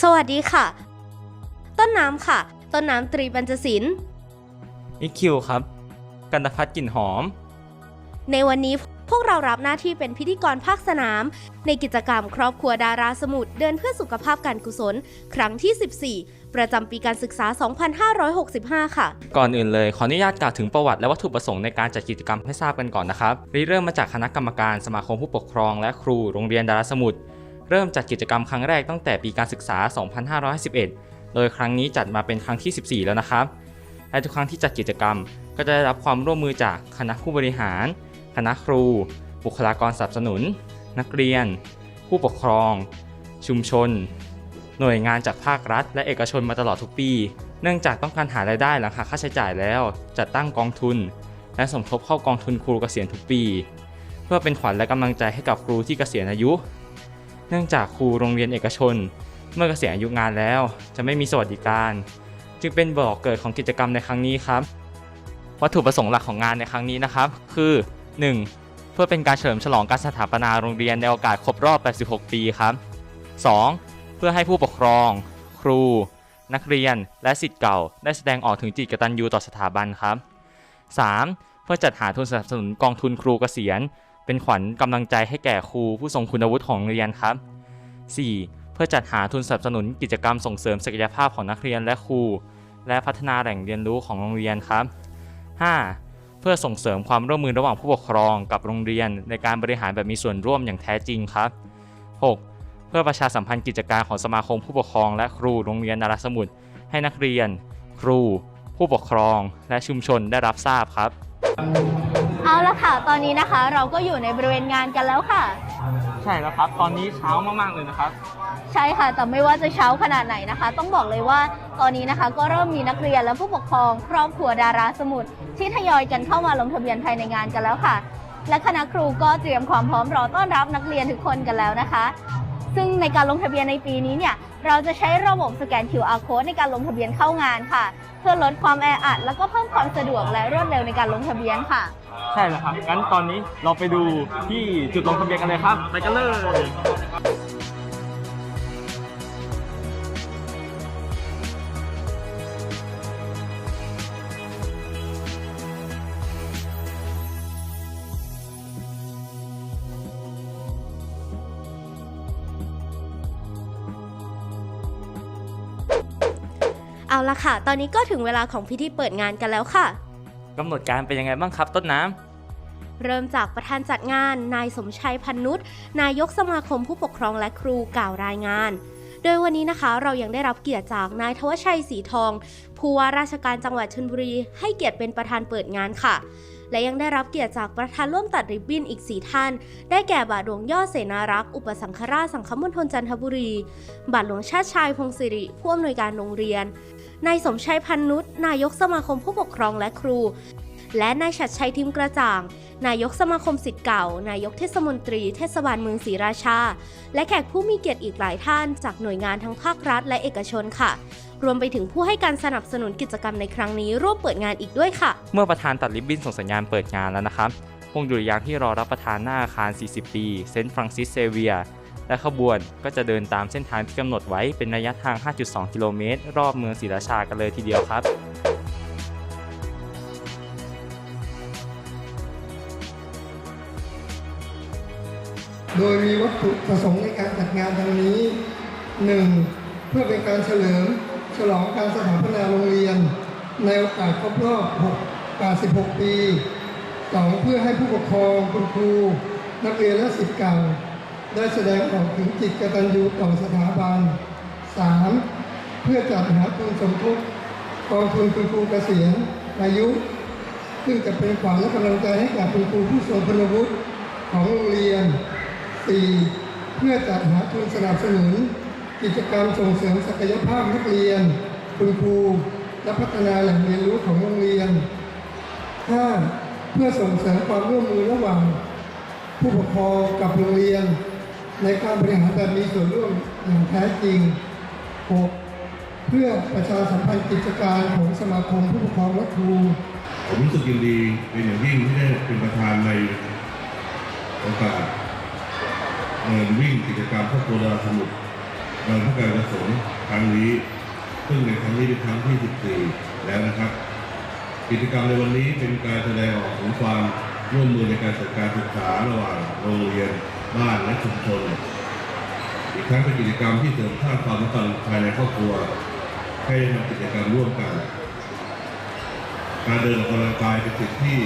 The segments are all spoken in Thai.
สวัสดีค่ะ ต้นน้ำค่ะ ต้นน้ำตรีบรรจศิลป์อีคิวครับ กันตพัฒน์กลิ่นหอม ในวันนี้พวกเรารับหน้าที่เป็นพิธีกรภาคสนาม ในกิจกรรมครอบครัวดาราสมุทรเดินเพื่อสุขภาพการกุศล ครั้งที่ 14 ประจำปีการศึกษา 2565 ค่ะ ก่อนอื่นเลย ขออนุญาตกล่าวถึงประวัติและวัตถุประสงค์ในการจัดกิจกรรมให้ทราบกันก่อนนะครับริเริ่มมาจากคณะกรรมการสมาคมผู้ปกครองและครูโรงเรียนดาราสมุทร เริ่มจัดกิจกรรมครั้งแรกตั้งแต่ปีการศึกษา 2551โดยครั้งนี้จัดมาเป็นครั้งที่ 14 แล้วนะครับ และทุกครั้งที่จัดกิจกรรม ก็จะได้รับความร่วมมือจากคณะผู้บริหาร คณะครู บุคลากรสนับสนุน นักเรียน ผู้ปกครอง ชุมชน หน่วยงานจากภาครัฐ และเอกชนมาตลอดทุกปี เนื่องจากต้องการหารายได้หลังหักค่าใช้จ่ายแล้ว จัดตั้งกองทุน และสมทบเข้ากองทุนครูเกษียณทุกปี เพื่อเป็นขวัญและกำลังใจให้กับครูที่เกษียณอายุ เนื่องจากครูโรงเรียนเอกชน เมื่อเกษียณอายุงานแล้ว จะไม่มีสวัสดิการ จึงเป็นบ่อกเกิดของกิจกรรมในครั้งนี้ครับ วัตถุประสงค์หลักของงานในครั้งนี้นะครับ คือ 1. เพื่อเป็นการเฉลิมฉลองการสถาปนาโรงเรียนในโอกาสครบรอบ 86 ปีครับ 2. เพื่อให้ผู้ปกครอง ครู นักเรียน และสิทธิ์เก่า ได้แสดงออกถึงจิตกตัญญูต่อสถาบันครับ 3. เพื่อจัดหาทุนสนับสนุนกองทุนครูเกษียณ เป็นขวัญกำลังใจให้แก่ครูผู้ทรงคุณวุฒิของโรงเรียนครับ 4. เพื่อจัดหาทุนสนับสนุนกิจกรรมส่งเสริมศักยภาพของนักเรียนและครู และพัฒนาแหล่งเรียนรู้ของโรงเรียนครับ 5. เพื่อส่งเสริมความร่วมมือระหว่างผู้ปกครองกับโรงเรียน ในการบริหารแบบมีส่วนร่วมอย่างแท้จริงครับ 6. เพื่อประชาสัมพันธ์กิจการของสมาคมผู้ปกครองและครูโรงเรียนนาราสมุทรให้นักเรียน ครู ผู้ปกครอง และชุมชนได้รับทราบครับ ละค่ะ ตอนนี้นะคะเราก็อยู่ในบริเวณงานกันแล้วค่ะ ใช่แล้วครับ ตอนนี้เช้ามากๆเลยนะครับ ใช่ค่ะ แต่ไม่ว่าจะเช้าขนาดไหนนะคะ ต้องบอกเลยว่าตอนนี้นะคะก็เริ่มมีนักเรียนและผู้ปกครองครอบครัวดาราสมุทรที่ทยอยกันเข้ามาลงทะเบียนภายในงานกันแล้วค่ะ และคณะครูก็เตรียมความพร้อมรอต้อนรับนักเรียนทุกคนกันแล้วนะคะ ซึ่งในการลงทะเบียนในปีนี้เนี่ยเราจะใช้ระบบสแกน QR code ในการลงทะเบียนเข้างานค่ะ เพื่อลดความแออัด แล้วก็เพิ่มความสะดวกและรวดเร็วในการลงทะเบียนค่ะ ใช่แล้วครับ งั้นตอนนี้เราไปดูที่จุดลงทะเบียนกันเลยครับ ไปกันเลย เอาละค่ะ ตอนนี้ก็ถึงเวลาของพิธีเปิดงานกันแล้วค่ะ กำหนดการเป็นยังไงบ้างครับต้นน้ำเริ่มจากประธานจัดงาน นายสมชัยพันนุษย์นายกสมาคมผู้ปกครองและครูกล่าวรายงาน โดยวันนี้นะคะเรายังได้รับเกียรติจากนายทวชัยสีทอง ผู้ว่าราชการจังหวัดชลบุรี ให้เกียรติเป็นประธานเปิดงานค่ะ และยังได้รับเกียรติจากประธานร่วมตัดริบบิ้นอีกสีท่าน ได้แก่บาทหลวงยอดเสนารักษ์อุปสังฆราชสังฆมณฑลจันทบุรี บาทหลวงชาติชายพงศิริผู้อำนวยการโรงเรียน นายสมชัยพันนุษย์นายกสมาคมผู้ปกครองและครู และนายชัดชัยทิมกระจ่าง นายกสมาคมสิทธิ์เก่า นายกเทศมนตรี เทศบาลเมืองศรีราชา และแขกผู้มีเกียรติอีกหลายท่าน จากหน่วยงานทั้งภาครัฐ และเอกชนค่ะ รวมไปถึงผู้ให้การสนับสนุนกิจกรรมในครั้งนี้ร่วมเปิดงานอีกด้วยค่ะ เมื่อประธานตัดริบบิ้นส่งสัญญาณเปิดงานแล้วนะครับคงดุริยางที่รอรับประทานหน้าอาคาร 40 ปี เซนต์ฟรังซิสเซเวีย และขบวนก็จะเดินตามเส้นทางที่กำหนดไว้เป็นระยะทาง 5.2 กิโลเมตร รอบเมืองศรีราชากันเลยทีเดียวครับโดยมีวัตถุประสงค์ในการจัดงานดังนี้ 1. เพื่อเป็นการเฉลิมฉลองการสถาปนาโรงเรียน ในโอกาสครบรอบ6 86 ปี 2. เพื่อให้ผู้ปกครองคุณครู นักเรียนและศิษย์เก่า ได้แสดงออกถึงจิตกตัญญูต่อสถาบัน 3. เพื่อจัดหาทุนสมทบกองทุนคุณครูเกษียณอายุ ซึ่งจะเป็นขวัญและกำลังใจให้กับคุณครูผู้ทรงคุณวุฒิของโรงเรียน 4. เพื่อจัดหาทุนสนับสนุน กิจกรรมส่งเสริมศักยภาพนักเรียน คุณครูและพัฒนาแหล่งเรียนรู้ของโรงเรียน 5. เพื่อส่งเสริมความร่วมมือระหว่างผู้ปกครองกับโรงเรียน ในการบริหารแบบมีส่วนร่วมอย่างแท้จริง 6. เพื่อประชาสัมพันธ์กิจการของสมาคมผู้ปกครองและครูผมรู้สึกยินดีเป็นอย่างยิ่งที่ได้เป็นประธานในโอกาสเดินวิ่งกิจกรรมครอบครัวดาราสมุทรเดินพระการกุศลครั้งนี้ ซึ่งในครั้งนี้เป็นครั้งที่ 14 แล้วนะครับ กิจกรรมในวันนี้เป็นการแสดงออกถึงความร่วมมือในการจัดการศึกษาระหว่างโรงเรียน บ้านและชุมชน อีกทั้งเป็นกิจกรรมที่เสริมสร้างความสัมพันธ์ภายในครอบครัว ให้ได้ทำกิจกรรมร่วมกัน การเดินออกกำลังกายเป็นสิ่งที่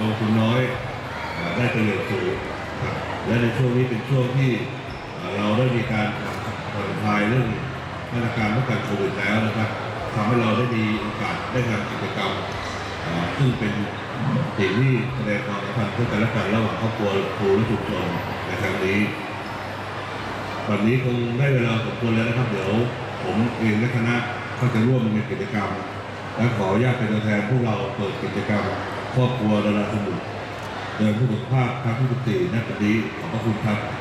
ลงทุนน้อยได้ประโยชน์สูงและในช่วงนี้เป็นช่วงที่เราได้มีการผ่อนคลายเรื่องมาตรการป้องกันโควิดแล้วนะครับทำให้เราได้มีโอกาสได้ทำกิจกรรมซึ่งเป็น สิ่งที่แสดงความสัมพันธ์เพื่อกันและกันระหว่างครอบครัวครูและชุมชนในครั้งนี้วันนี้คงได้เวลาสมควรแล้วนะครับ เดี๋ยวผมเองและคณะก็จะร่วมในกิจกรรม และขออนุญาตเป็นตัวแทนพวกเราเปิดกิจกรรม ครอบครัวดาราสมุทรเดินผู้สุขภาพครั้งที่14ณบัดนี้ขอบพระคุณครับ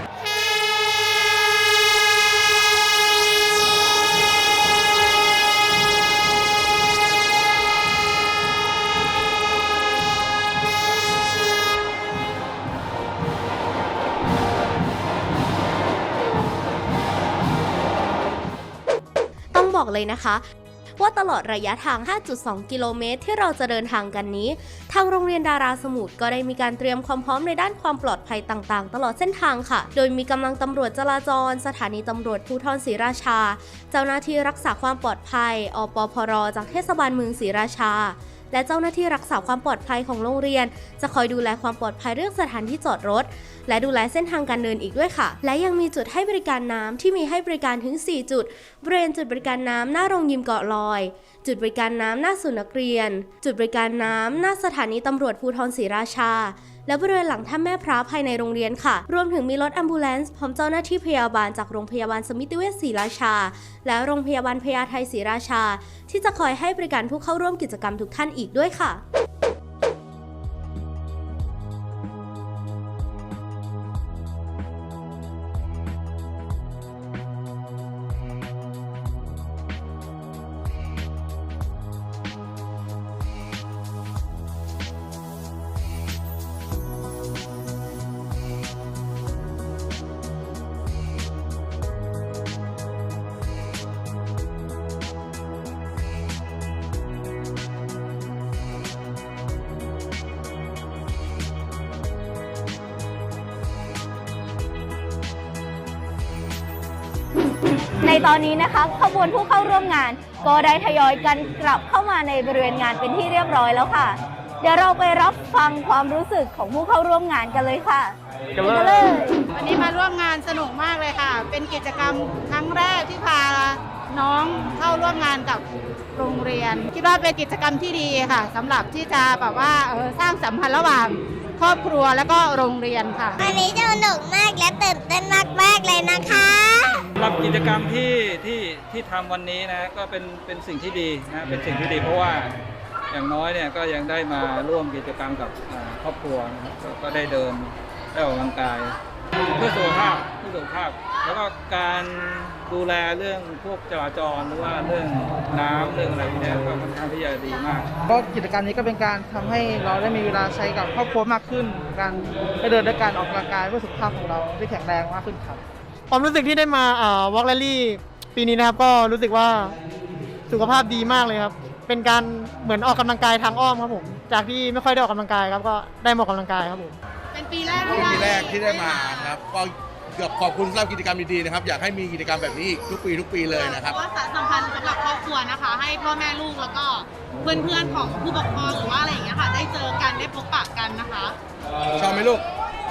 บอกเลยนะคะ ว่าตลอดระยะทาง 5.2 กิโลเมตรที่เราจะเดินทางกันนี้ ทางโรงเรียนดาราสมุทรก็ได้มีการเตรียมความพร้อมในด้านความปลอดภัยต่างๆ ตลอดเส้นทางค่ะ โดยมีกำลังตำรวจจราจร สถานีตำรวจภูธรศรีราชา เจ้าหน้าที่รักษาความปลอดภัยอปพรจากเทศบาลเมืองศรีราชา และเจ้าหน้าที่รักษาความปลอดภัยของโรงเรียน จะคอยดูแลความปลอดภัยเรื่องสถานที่จอดรถ และดูแลเส้นทางการเดินอีกด้วยค่ะ และยังมีจุดให้บริการน้ำที่มีให้บริการถึง 4 จุดบริเวณจุดบริการน้ำหน้าโรงยิมเกาะลอย จุดบริการน้ำหน้าศูนย์นักเรียน จุดบริการน้ำหน้าสถานีตำรวจภูธรศรีราชา และบริเวณหลังถ้ำแม่พระภายในโรงเรียนค่ะ รวมถึงมีรถอัมบูเลนซ์พร้อมเจ้าหน้าที่พยาบาลจากโรงพยาบาลสมิติเวชศรีราชา และโรงพยาบาลพญาไทศรีราชา ที่จะคอยให้บริการผู้เข้าร่วมกิจกรรมทุกท่านอีกด้วยค่ะ ในตอนนี้นะคะขบวนผู้เข้าร่วมงาน ก็ได้ทยอยกันกลับเข้ามาในบริเวณงานเป็นที่เรียบร้อยแล้วค่ะ เดี๋ยวเราไปรับฟังความรู้สึกของผู้เข้าร่วมงานกันเลยค่ะกันเลยวันนี้มาร่วมงานสนุกมากเลยค่ะ เป็นกิจกรรมครั้งแรกที่พาน้องเข้าร่วมงานกับโรงเรียน คิดว่าเป็นกิจกรรมที่ดีค่ะสำหรับที่จะแบบว่าเออสร้างสัมพันธ์ระหว่างครอบครัวแล้วก็โรงเรียนค่ะ วันนี้สนุกมากและตื่นเต้นมาก กิจกรรมที่ที่ที่ทำวันนี้นะก็เป็นเป็นสิ่งที่ดีนะเป็นสิ่งที่ดี เพราะว่าอย่างน้อยเนี่ยก็ยังได้มาร่วมกิจกรรมกับอ่าครอบครัวนะครับก็ก็ได้เดินได้ออกกำลังกาย เพื่อสุขภาพเพื่อสุขภาพ แล้วก็การดูแลเรื่องพวกจราจรหรือว่าเรื่องน้ำเรื่องอะไรพวกเนี้ยก็ค่อนข้างที่จะดีมาก ก็กิจกรรมนี้ก็เป็นการทำให้เราได้มีเวลาใช้กับครอบครัวมากขึ้น การได้เดินด้วยการออกกำลังกายเพื่อสุขภาพของเราได้แข็งแรงมากขึ้นครับ ความรู้สึกที่ได้มาเอ่อวอล์กแรลลี่ปีนี้นะครับ ก็รู้สึกว่าสุขภาพดีมากเลยครับ เป็นการเหมือนออกกำลังกายทางอ้อมครับผม จากที่ไม่ค่อยได้ออกกำลังกายครับก็ได้มาออกกำลังกายครับผม เป็นปีแรกปีแรกที่ได้มาครับก็เกือบขอบคุณสำหรับกิจกรรมดีๆนะครับ อยากให้มีกิจกรรมแบบนี้อีกทุกปีทุกปีเลยนะครับ ว่าสารสัมพันธ์สำหรับครอบครัวนะคะ ให้พ่อแม่ลูกแล้วก็เพื่อนๆของผู้ปกครองหรือว่าอะไรอย่างเงี้ยค่ะ ได้เจอกันได้พบปะกันนะคะ ชอบไหมลูก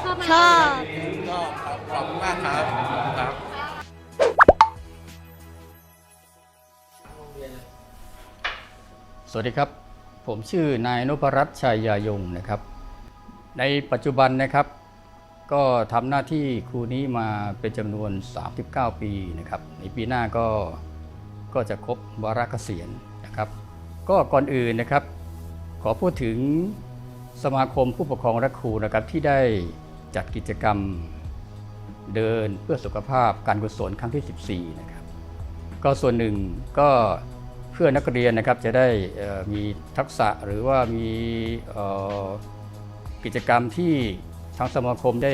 ชอบชอบครับขอบคุณมากครับขอบคุณครับสวัสดีครับ ผมชื่อนายนพรัตน์ชัยยายงนะครับ ในปัจจุบันนะครับ ก็ทำหน้าที่ครูนี้มาเป็นจำนวน 39 ปีนะครับ ในปีหน้าก็ก็จะครบวาระเกษียณนะครับ ก็ก่อนอื่นนะครับ ขอพูดถึงสมาคมผู้ปกครองและครูนะครับที่ได้ จัดกิจกรรมเดินเพื่อสุขภาพการกุศลครั้งที่ 14 นะครับ ก็ส่วนหนึ่งก็เพื่อนักเรียนนะครับจะได้มีทักษะหรือว่ามีกิจกรรมที่ทางสมาคมได้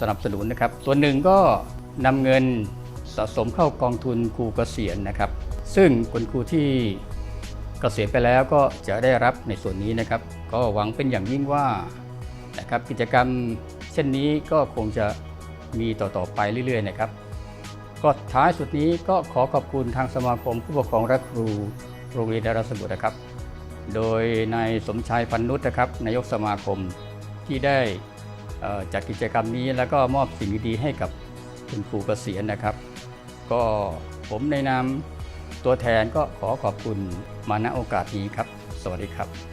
สนับสนุนนะครับ ส่วนหนึ่งก็นำเงินสะสมเข้ากองทุนครูเกษียณนะครับ ซึ่งคุณครูที่เกษียณไปแล้วก็จะได้รับในส่วนนี้นะครับ ก็หวังเป็นอย่างยิ่งว่านะครับกิจกรรม เช่นนี้ก็คงจะมีต่อๆไปเรื่อยๆนะครับ ก็ท้ายสุดนี้ก็ขอขอบคุณทางสมาคมผู้ปกครองและครูโรงเรียนดาราสมุทรนะครับ โดยนายสมชายพันนุษนะครับนายกสมาคมที่ได้จัดกิจกรรมนี้แล้วก็มอบสิ่งดีๆให้กับคุณครูเกษียณนะครับ ก็ผมในนามตัวแทนก็ขอขอบคุณมาณโอกาสนี้ครับ สวัสดีครับ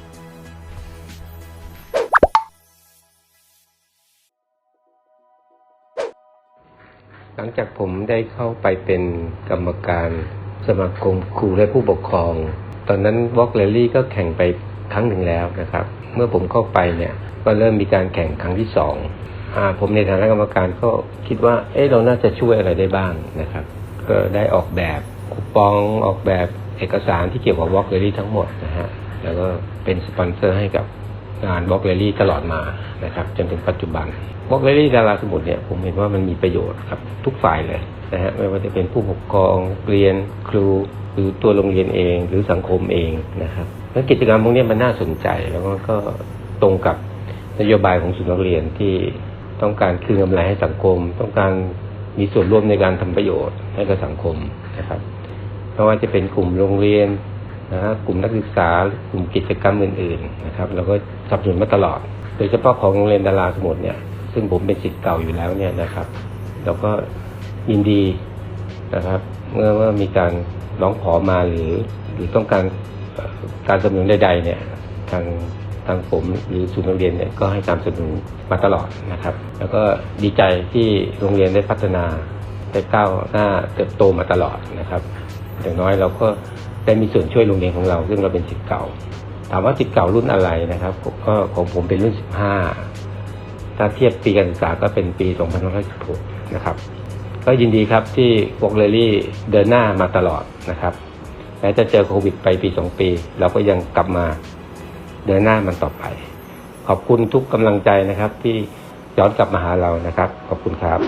หลังจากผมได้เข้าไปเป็นกรรมการสมาคมครูและผู้ปกครอง ตอนนั้นวอล์กเลลี่ก็แข่งไปครั้งหนึ่งแล้วนะครับ เมื่อผมเข้าไปเนี่ยก็เริ่มมีการแข่งครั้งที่สองอผมในฐานะกรรมการก็คิดว่า เอ๊ะเราน่าจะช่วยอะไรได้บ้างนะครับ ก็ได้ออกแบบคูปองออกแบบเอกสารที่เกี่ยวกับวอล์กเลลี่ทั้งหมดนะฮะแล้วก็เป็นสปอนเซอร์ให้กับ งานวอล์กเลลี่ตลอดมานะครับ จนถึงปัจจุบันวอล์กเลลี่ดาราสมุทรเนี่ยผมเห็นว่ามันมีประโยชน์ครับทุกฝ่ายเลยนะฮะไม่ว่าจะเป็นผู้ปกครองเรียนครูหรือตัวโรงเรียนเอง หรือสังคมเองนะครับแล้วกิจกรรมพวกนี้มันน่าสนใจแล้วก็ตรงกับนโยบายของศูนย์นักเรียนที่ต้องการคืนกำไรให้สังคม ต้องการมีส่วนร่วมในการทำประโยชน์ให้กับสังคมนะครับไม่ว่าจะเป็นกลุ่มโรงเรียน นะฮะกลุ่มนักศึกษากลุ่มกิจกรรมอื่นๆนะครับเราก็สนับสนุนมาตลอด โดยเฉพาะของโรงเรียนดาราสมุทรเนี่ยซึ่งผมเป็นศิษย์เก่าอยู่แล้วเนี่ยนะครับ เราก็ยินดีนะครับเมื่อว่ามีการร้องขอมาหรือหรือต้องการการสนับสนุนใดๆเนี่ยทางทางผมหรือศูนย์โรงเรียนเนี่ยก็ให้การสนับสนุนมาตลอดนะครับ แล้วก็ดีใจที่โรงเรียนได้พัฒนาได้ก้าวหน้าเติบโตมาตลอดนะครับ อย่างน้อยเราก็ ได้มีส่วนช่วยโรงเรียนของเรา ซึ่งเราเป็นศิษย์เก่า ถามว่าศิษย์เก่ารุ่นอะไรนะครับ ก็ของผมเป็นรุ่น 15 ถ้าเทียบปีการศึกษาก็เป็นปี 2516 นะครับ ก็ยินดีครับที่วอกเลลี่เดินหน้ามาตลอดนะครับแม้จะเจอโควิดไปปี 2 ปี เราก็ยังกลับมาเดินหน้ามันต่อไป ขอบคุณทุกกำลังใจนะครับ ที่ย้อนกลับมาหาเรานะครับ ขอบคุณครับ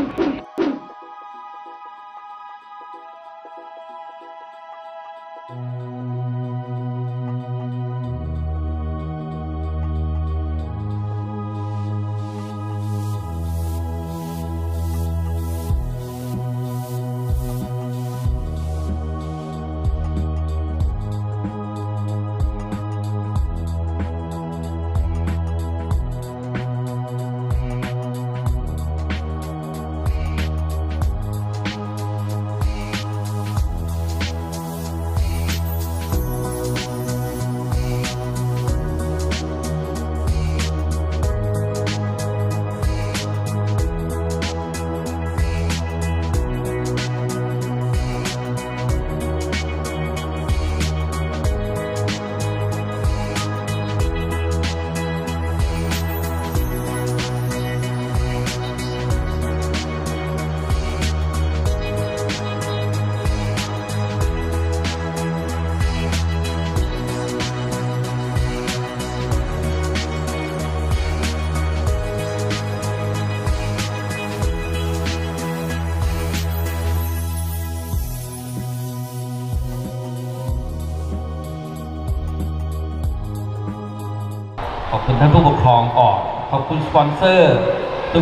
ท่านผู้ปกครองก่อนขอบคุณสปอนเซอร์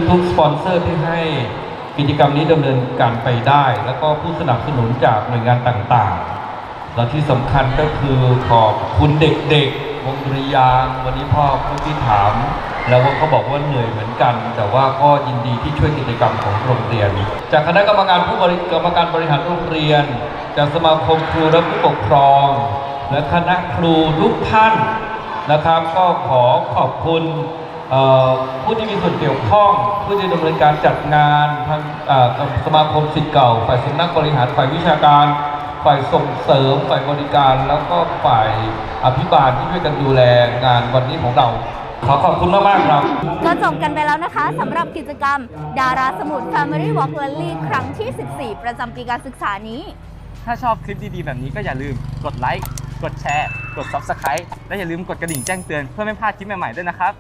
ทุกๆ สปอนเซอร์ที่ให้กิจกรรมนี้ดำเนินการไปได้ แล้วก็ผู้สนับสนุนจากหน่วยงานต่างๆ และที่สำคัญก็คือขอบคุณเด็กๆวงดุริยางวันนี้พ่อผู้ที่ถาม แล้วว่าเขาบอกว่าเหนื่อยเหมือนกัน แต่ว่าก็ยินดีที่ช่วยกิจกรรมของโรงเรียน จากคณะกรรมการผู้บริกรรมการบริหารโรงเรียน จากสมาคมครูและผู้ปกครอง และคณะครูทุกท่าน นะครับ ก็ขอขอบคุณเอ่อผู้ที่มีส่วนเกี่ยวข้อง ผู้ที่ดำเนินการจัดงานทางเอ่อสมาคมศิษย์เก่า ฝ่ายสำนักบริหารฝ่ายวิชาการ ฝ่ายส่งเสริม ฝ่ายบริการ แล้วก็ฝ่ายอภิบาลที่ช่วยกันดูแลงานวันนี้ของเรา ขอขอบคุณมากๆครับ ก็จบกันไปแล้วนะคะสำหรับกิจกรรม ดาราสมุด Family Walk Rally ครั้งที่ 14 ประจำปีการศึกษานี้ ถ้าชอบคลิปดีๆ แบบนี้ก็อย่าลืมกดไลค์ กดแชร์ กด Subscribe และอย่าลืมกดกระดิ่งแจ้งเตือนเพื่อไม่พลาดคลิปใหม่ๆด้วยนะครับ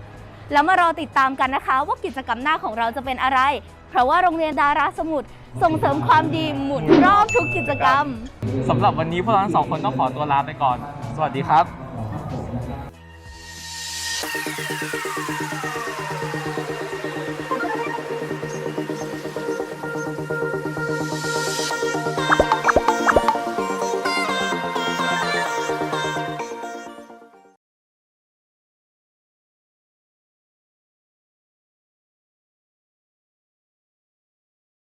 แล้วมารอติดตามกันนะคะ ว่ากิจกรรมหน้าของเราจะเป็นอะไร เพราะว่าโรงเรียนดาราสมุดส่งเสริมความดีหมุนรอบทุกกิจกรรม สำหรับวันนี้พวกเราทั้งสองคนต้องขอตัวลาไปก่อน สวัสดีครับ Thank you.